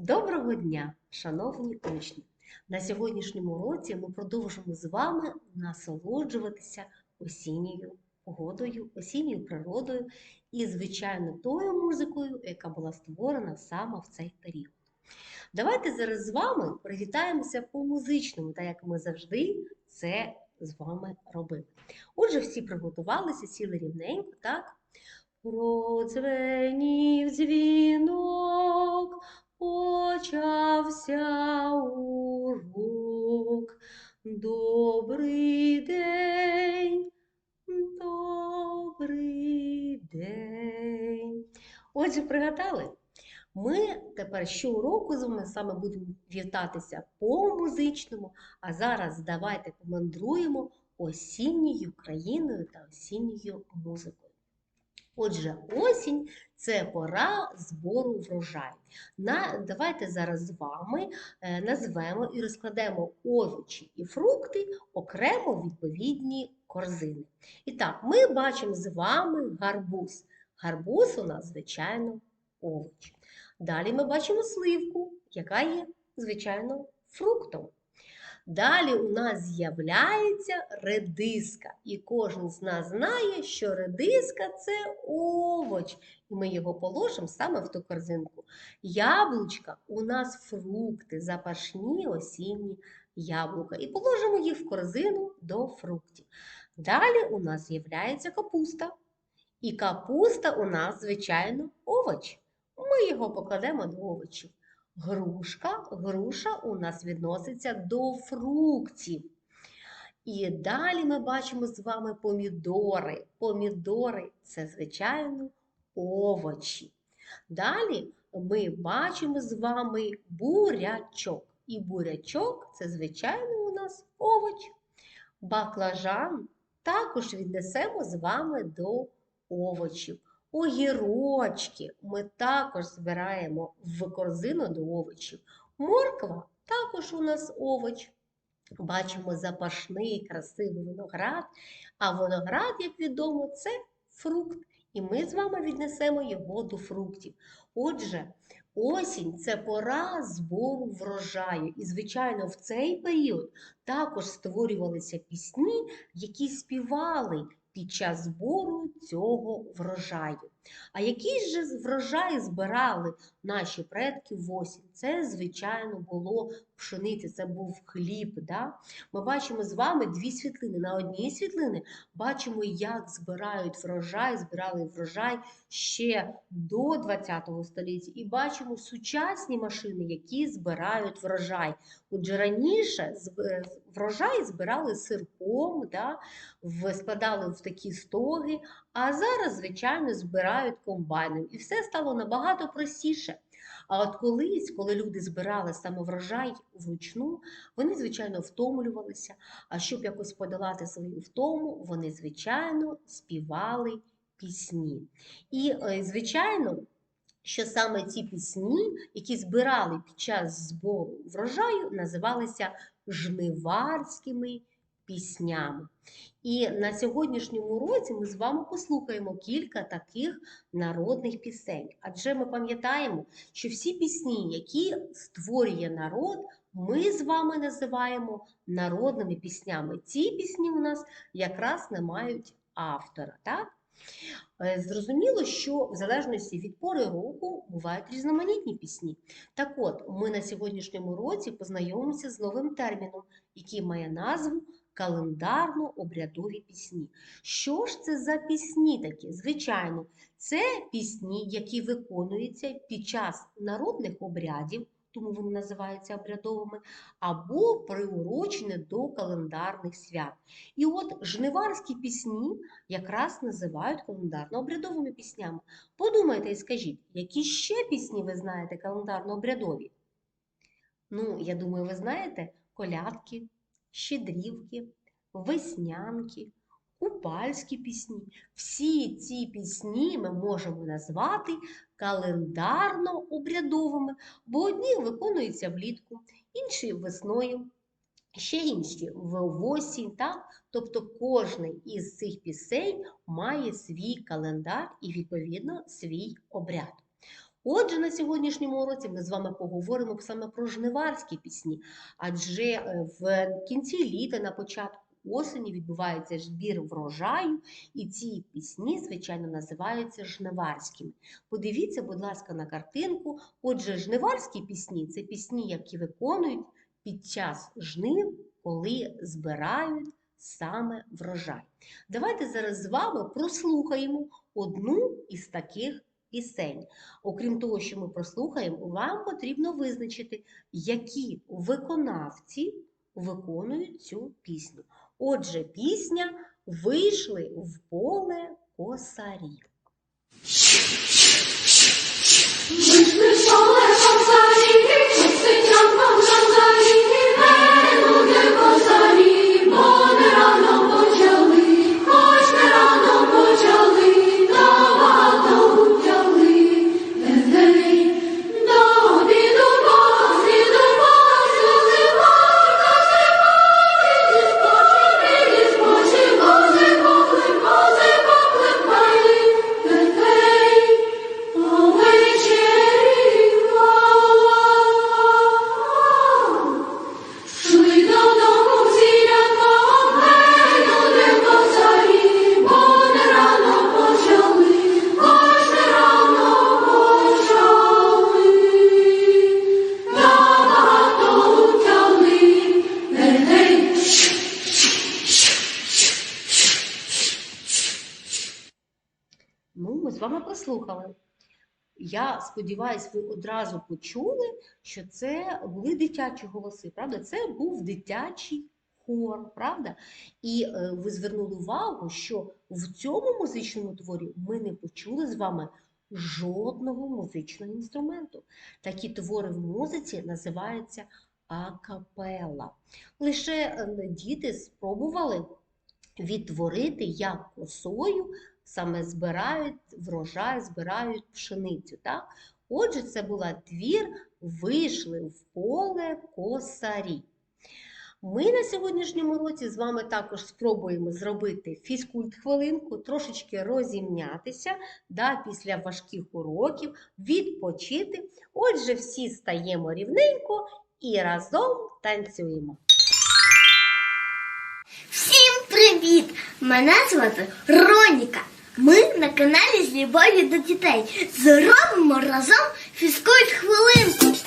Доброго дня, шановні учні! На сьогоднішньому уроці ми продовжимо з вами насолоджуватися осінньою погодою, осінньою природою і, звичайно, тою музикою, яка була створена саме в цей період. Давайте зараз з вами привітаємося по музичному, так як ми завжди це з вами робили. Отже, всі приготувалися, сіли рівненько, так? Продзвенів дзвінок, почався урок. Добрий день, добрий день. Отже, пригадали? Ми тепер щороку з вами саме будемо вітатися по музичному, а зараз давайте помандруємо осінньою країною та осінньою музикою. Отже, осінь це пора збору врожаю. На, давайте зараз з вами е, назвемо і розкладемо овочі і фрукти окремо відповідні корзини. І так, ми бачимо з вами гарбуз. Гарбуз у нас, звичайно, овоч. Далі ми бачимо сливку, яка є, звичайно, фруктом. Далі у нас з'являється редиска, і кожен з нас знає, що редиска це овоч, і ми його положимо саме в ту корзинку. Яблучка у нас фрукти, запашні осінні яблука, і положимо їх в корзину до фруктів. Далі у нас з'являється капуста. І капуста у нас, звичайно, овоч. Ми його покладемо до овочів. Грушка, груша у нас відноситься до фруктів. І далі ми бачимо з вами помідори. Помідори це, звичайно, овочі. Далі ми бачимо з вами бурячок. І бурячок це, звичайно, у нас овоч. Баклажан також віднесемо з вами до овочів. Огірочки ми також збираємо в корзину до овочів. Морква також у нас овоч. Бачимо запашний, красивий виноград. А виноград, як відомо, це фрукт. І ми з вами віднесемо його до фруктів. Отже, осінь це пора збору врожаю. І, звичайно, в цей період також створювалися пісні, які співали під час збору цього врожаю. А який же врожай збирали наші предки в? Це, звичайно, було пшениця, це був хліб. Да? Ми бачимо з вами дві світлини. На одній світлині бачимо, як збирають врожай, збирали врожай ще до 20 століття. І бачимо сучасні машини, які збирають врожай. Отже, раніше врожай збирали сирком, да? складали в такі стоги, а зараз, звичайно, збирають комбайном. І все стало набагато простіше. А от колись, коли люди збирали саме врожай вручну, вони, звичайно, втомлювалися. А щоб якось подолати свою втому, вони, звичайно, співали пісні. І, е, звичайно, що саме ці пісні, які збирали під час збору врожаю, називалися жниварськими піснями. І на сьогоднішньому році ми з вами послухаємо кілька таких народних пісень. Адже ми пам'ятаємо, що всі пісні, які створює народ, ми з вами називаємо народними піснями. Ці пісні у нас якраз не мають автора. так? Е, зрозуміло, що в залежності від пори року бувають різноманітні пісні. Так от, ми на сьогоднішньому році познайомимося з новим терміном, який має назву календарно-обрядові пісні. Що ж це за пісні такі? Звичайно, це пісні, які виконуються під час народних обрядів, тому вони називаються обрядовими, або приурочені до календарних свят. І от жниварські пісні якраз називають календарно-обрядовими піснями. Подумайте і скажіть, які ще пісні ви знаєте календарно-обрядові? Ну, я думаю, ви знаєте колядки, щедрівки, веснянки, купальські пісні. Всі ці пісні ми можемо назвати календарно-обрядовими, бо одні виконуються влітку, інші весною, ще інші в осінь. Так? Тобто кожний із цих пісень має свій календар і, відповідно, свій обряд. Отже, на сьогоднішньому уроці ми з вами поговоримо саме про жниварські пісні, адже е, в кінці літа, на початку осені відбувається збір врожаю, і ці пісні, звичайно, називаються жниварськими. Подивіться, будь ласка, на картинку. Отже, жниварські пісні це пісні, які виконують під час жнив, коли збирають саме врожай. Давайте зараз з вами прослухаємо одну із таких пісень. Окрім того, що ми прослухаємо, вам потрібно визначити, які виконавці виконують цю пісню. Отже, пісня Вийшли в поле косарі. Вийшли в поле козарі, Я сподіваюся, ви одразу почули, що це були дитячі голоси, правда? Це був дитячий хор, правда? І е, ви звернули увагу, що в цьому музичному творі ми не почули з вами жодного музичного інструменту. Такі твори в музиці називаються акапела. Лише е, діти спробували відтворити, як косою саме збирають врожай, збирають пшеницю. Так? Отже, це була твір Вийшли в поле косарі. Ми на сьогоднішньому році з вами також спробуємо зробити фізкульт-хвилинку, трошечки розімнятися да, після важких уроків, відпочити. Отже, всі стаємо рівненько і разом танцюємо. Всім привіт! Мене звати Роніка. Ми на каналі з любові до дітей. Зробимо разом фізкульт хвилинку.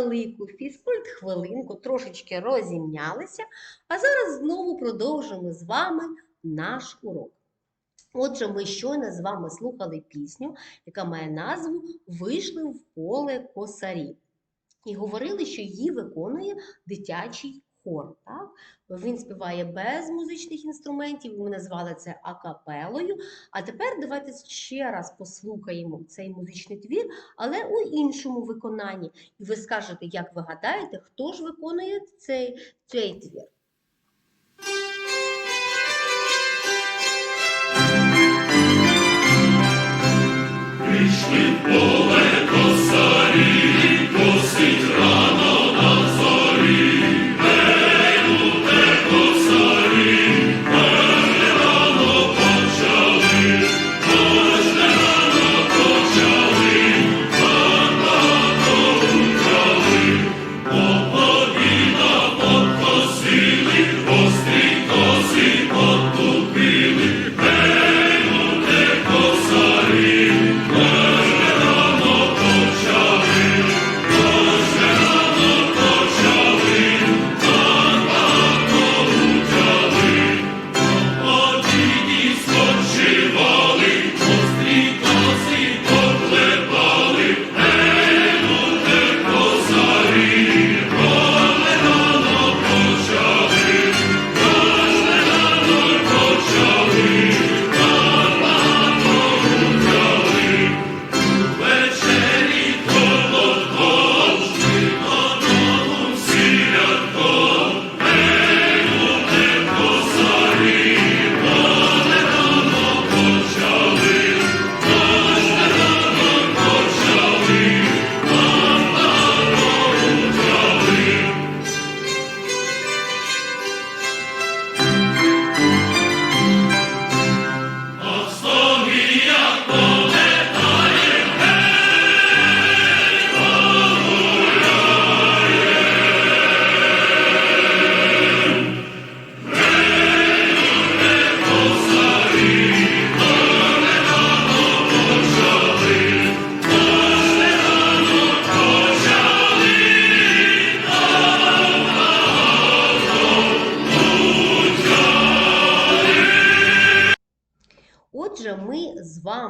Невелику фізкульт-хвилинку, трошечки розімнялися, а зараз знову продовжимо з вами наш урок. Отже, ми щойно з вами слухали пісню, яка має назву Вийшли в поле косарі. І говорили, що її виконує дитячий хор. Так? Він співає без музичних інструментів, ми назвали це акапелою. А тепер давайте ще раз послухаємо цей музичний твір, але у іншому виконанні. І ви скажете, як ви гадаєте, хто ж виконує цей, цей твір? Отже,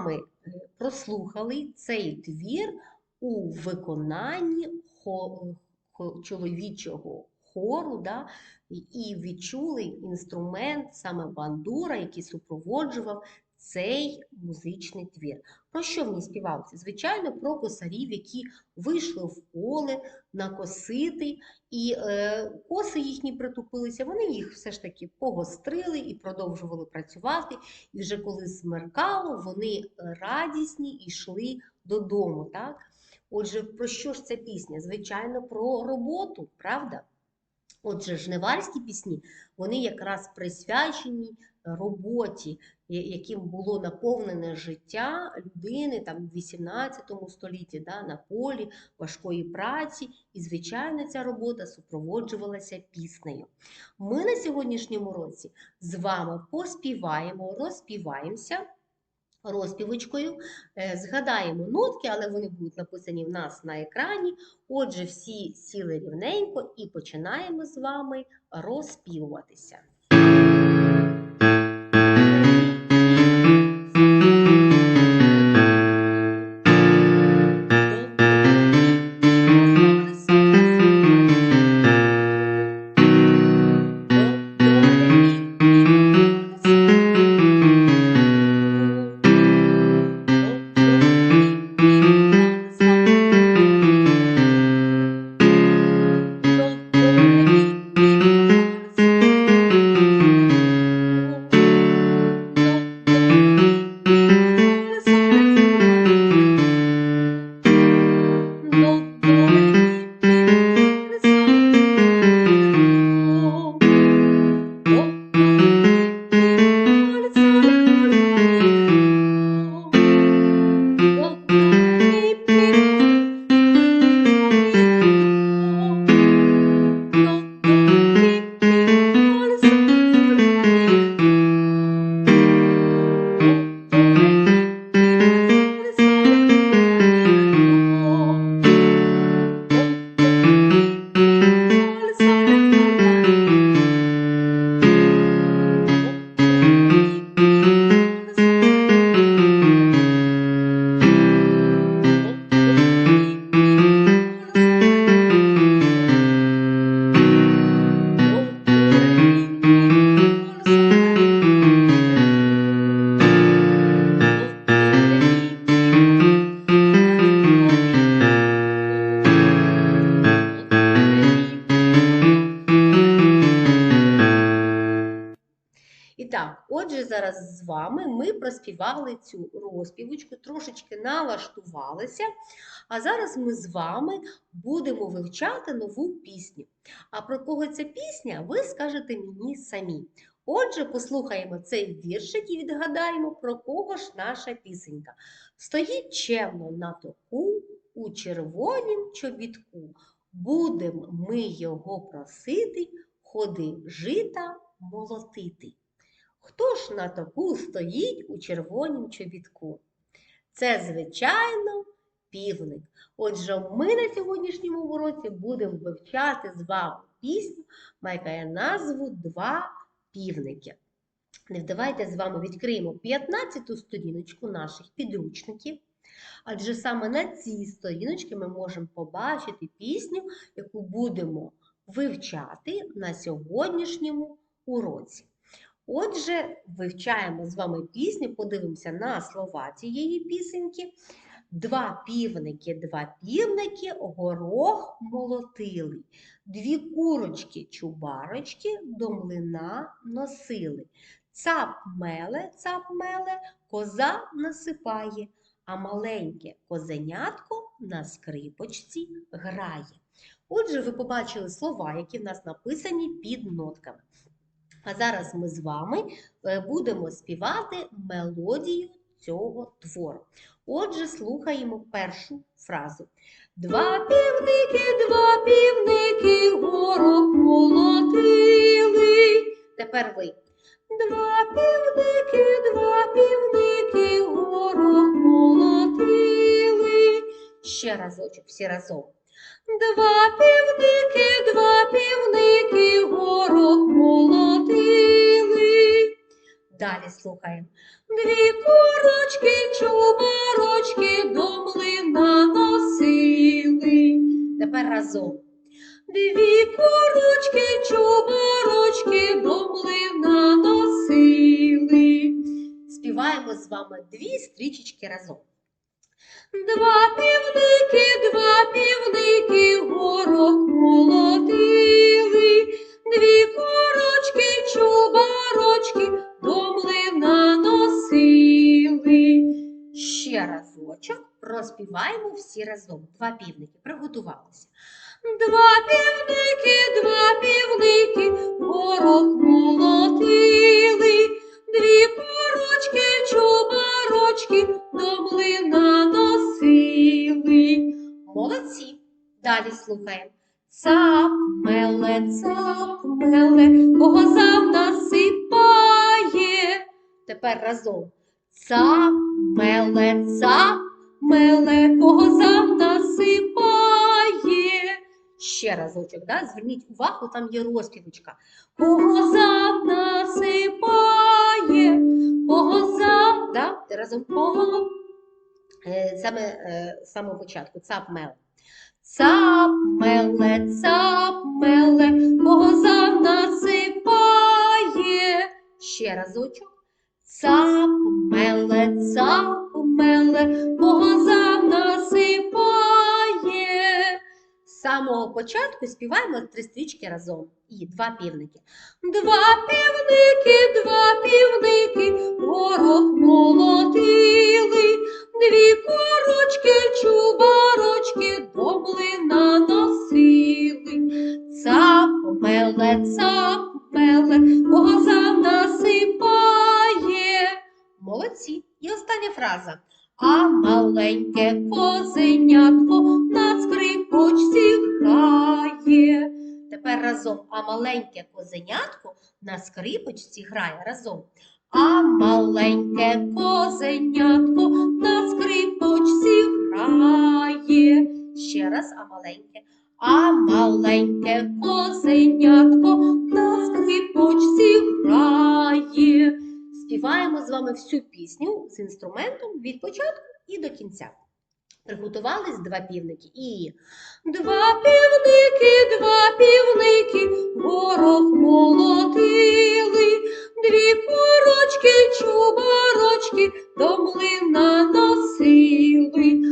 вами е, прослухали цей твір у виконанні чоловічого хору, да? і відчули інструмент, саме бандура, який супроводжував цей музичний твір. Про що в ній співалося? Звичайно, про косарів, які вийшли в поле накосити, і е, коси їхні притупилися, вони їх все ж таки погострили і продовжували працювати. І вже коли смеркало, вони радісні йшли додому. Так? Отже, про що ж ця пісня? Звичайно, про роботу, правда? Отже, жниварські пісні, вони якраз присвячені роботі, яким було наповнене життя людини там, в 18 столітті да, на полі важкої праці. І, звичайно, ця робота супроводжувалася піснею. Ми на сьогоднішньому році з вами поспіваємо, розпіваємося розпівочкою, е, згадаємо нотки, але вони будуть написані в нас на екрані. Отже, всі сіли рівненько і починаємо з вами розпівуватися. Вами ми проспівали цю розпівочку, трошечки налаштувалися. А зараз ми з вами будемо вивчати нову пісню. А про кого ця пісня, ви скажете мені самі. Отже, послухаємо цей віршик і відгадаємо, про кого ж наша пісенька. Стоїть чемно на току у червонім чобітку. Будем ми його просити, ходи жита молотити. Хто ж на току стоїть у червонім чобітку? Це, звичайно, півник. Отже, ми на сьогоднішньому уроці будемо вивчати з вами пісню, має назву Два півники. Давайте з вами відкриємо 15-ту сторіночку наших підручників. Адже саме на цій сторіночці ми можемо побачити пісню, яку будемо вивчати на сьогоднішньому уроці. Отже, вивчаємо з вами пісню, подивимося на слова цієї пісеньки. Два півники, два півники, горох молотили. Дві курочки, чубарочки до млина носили. Цап меле, цап меле, коза насипає, а маленьке козенятко на скрипочці грає. Отже, ви побачили слова, які в нас написані під нотками. А зараз ми з вами е, будемо співати мелодію цього твору. Отже, слухаємо першу фразу. Два півники, два півники, горох молотили. Тепер ви. Два півники, два півники, горох молотили. Ще разочок, всі разом. Два півники, два півники, горох молотили. Далі слухаємо. Дві курочки, чубарочки до млина носили. Тепер разом. Дві курочки, чубарочки до млина носили. Співаємо з вами дві стрічечки разом. Два півники, два півники, горох молотили, дві курочки, чубарочки до млина носили. Ще разочок розпіваємо всі разом. Два півники. Приготувалися. Два півники, два півники, горох молотили, дві курочки, чубарочки до млина носили. Молодці. Далі слухаємо. Цап меле, цап меле, коза насипає. Тепер разом. Цап меле, цап меле, коза насипає. Ще разочок, да? зверніть увагу, там є розпівочка. Коза насипає, коза, да? разом кого? Е, Саме е, самого початку, цап-мел. Цап меле, цап меле, коза насипає. Ще разочок. Цап меле, цап меле, коза насипає. Самого початку співаємо три стрічки разом. І два півники. Два півники, два півники, горох молотили, дві корочки, чубарочки до млина носили. Цап меле, цап меле, коза насипає. Молодці. І остання фраза. А маленьке козенятко на скрипочці грає. Тепер разом. А маленьке козенятко на скрипочці грає разом. А маленьке козенятко на скрипочці грає. Ще раз, а маленьке. А маленьке козенятко на скрипочці грає. Співаємо з вами всю пісню з інструментом від початку і до кінця. Приготувались два півники і два півники, два півники, горох молотили, дві курочки, чубарочки до млина носили.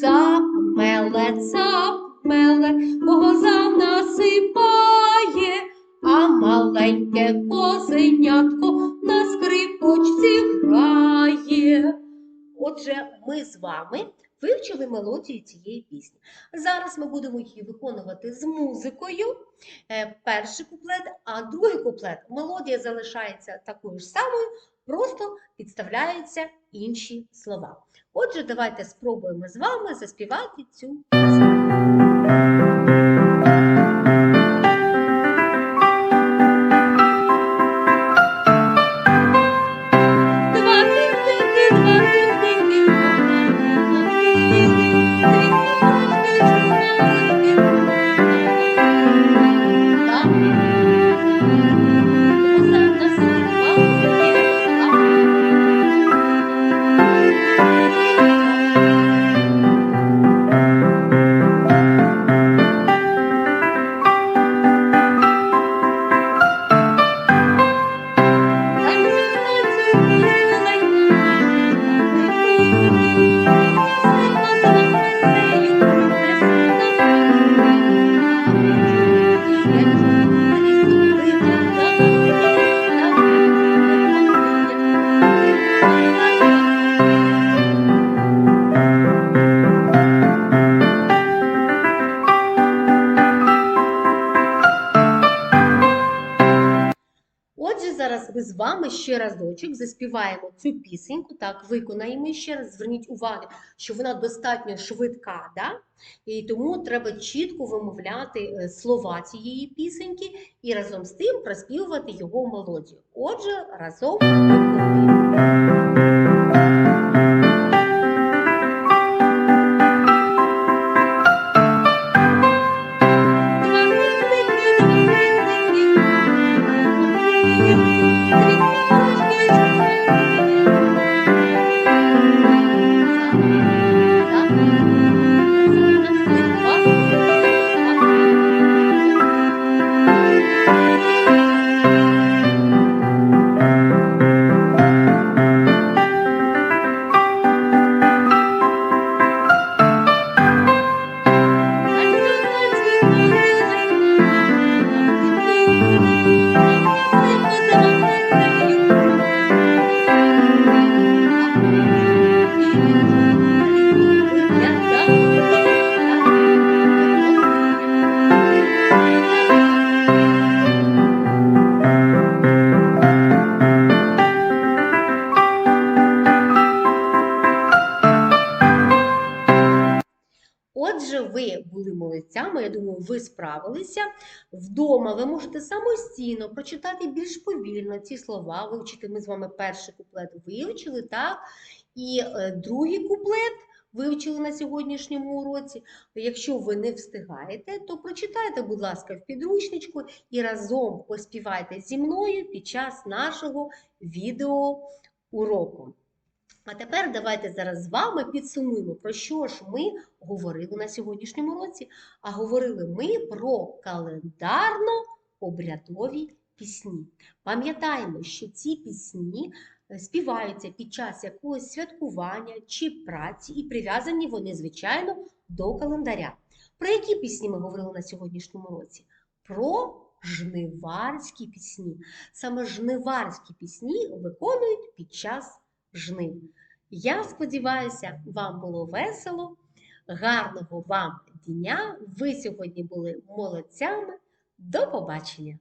Цап меле, цап меле, коза насипає, а маленьке козенятко на скрипочці грає. Отже, ми з вами вивчили мелодію цієї пісні. Зараз ми будемо її виконувати з музикою. Е, Перший куплет, а другий куплет мелодія залишається такою ж самою, просто підставляються інші слова. Отже, давайте спробуємо з вами заспівати цю пісню. Ще разочок заспіваємо цю пісеньку, так, виконаємо ще раз. Зверніть увагу, що вона достатньо швидка, да? і тому треба чітко вимовляти е, слова цієї пісеньки і разом з тим проспівувати його мелодію. Отже, разом виконуємо. Ви. Вдома ви можете самостійно прочитати більш повільно ці слова, вивчити. Ми з вами перший куплет вивчили, так? І е, другий куплет вивчили на сьогоднішньому уроці. Якщо ви не встигаєте, то прочитайте, будь ласка, в підручничку і разом поспівайте зі мною під час нашого відео уроку. А тепер давайте зараз з вами підсумуємо, про що ж ми говорили на сьогоднішньому році. А говорили ми про календарно-обрядові пісні. Пам'ятаємо, що ці пісні е, співаються під час якогось святкування чи праці, і прив'язані вони, звичайно, до календаря. Про які пісні ми говорили на сьогоднішньому році? Про жниварські пісні. Саме жниварські пісні виконують під час жнив. Я сподіваюся, вам було весело. Гарного вам дня! Ви сьогодні були молодцями. До побачення!